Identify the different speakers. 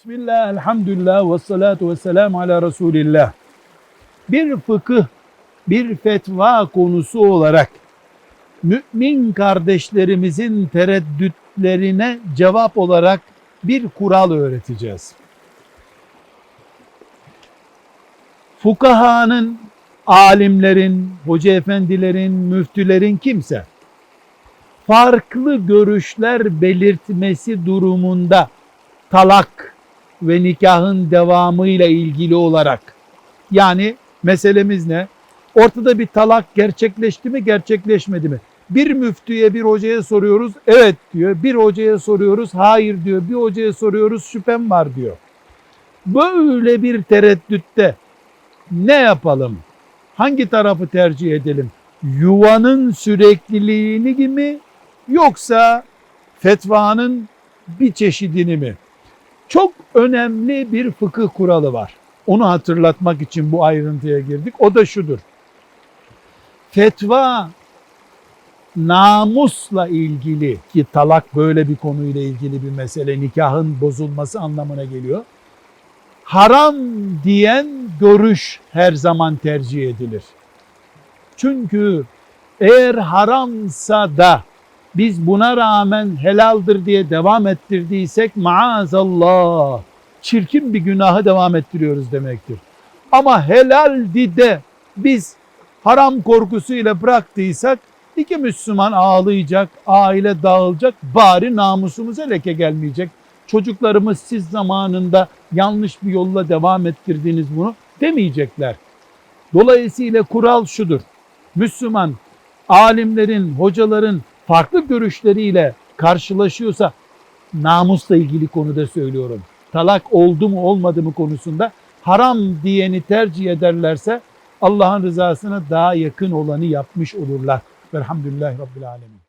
Speaker 1: Bismillah, elhamdülillah ve salatu ve selamu ala Resulillah. Bir fıkıh, bir fetva konusu olarak mümin kardeşlerimizin tereddütlerine cevap olarak bir kural öğreteceğiz. Fukahanın, alimlerin, hoca efendilerin, müftülerin kimse farklı görüşler belirtmesi durumunda talak ve nikahın devamıyla ilgili olarak yani meselemiz ne? Ortada bir talak gerçekleşti mi gerçekleşmedi mi? Bir müftüye bir hocaya soruyoruz evet diyor. Bir hocaya soruyoruz hayır diyor. Bir hocaya soruyoruz şüphem var diyor. Böyle bir tereddütte ne yapalım? Hangi tarafı tercih edelim? Yuvanın sürekliliğini gibi yoksa fetvanın bir çeşidini mi? Çok önemli bir fıkıh kuralı var. Onu hatırlatmak için bu ayrıntıya girdik. O da şudur. Fetva namusla ilgili ki talak böyle bir konuyla ilgili bir mesele nikahın bozulması anlamına geliyor. Haram diyen görüş her zaman tercih edilir. Çünkü eğer haramsa da biz buna rağmen helaldir diye devam ettirdiysek maazallah çirkin bir günahı devam ettiriyoruz demektir. Ama helaldi de biz haram korkusuyla bıraktıysak iki Müslüman ağlayacak, aile dağılacak, bari namusumuza leke gelmeyecek. Çocuklarımız siz zamanında yanlış bir yolla devam ettirdiniz bunu demeyecekler. Dolayısıyla kural şudur. Müslüman alimlerin, hocaların farklı görüşleriyle karşılaşıyorsa namusla ilgili konuda söylüyorum. Talak oldu mu olmadı mı konusunda haram diyeni tercih ederlerse Allah'ın rızasına daha yakın olanı yapmış olurlar. Velhamdülillahi Rabbil Alemin.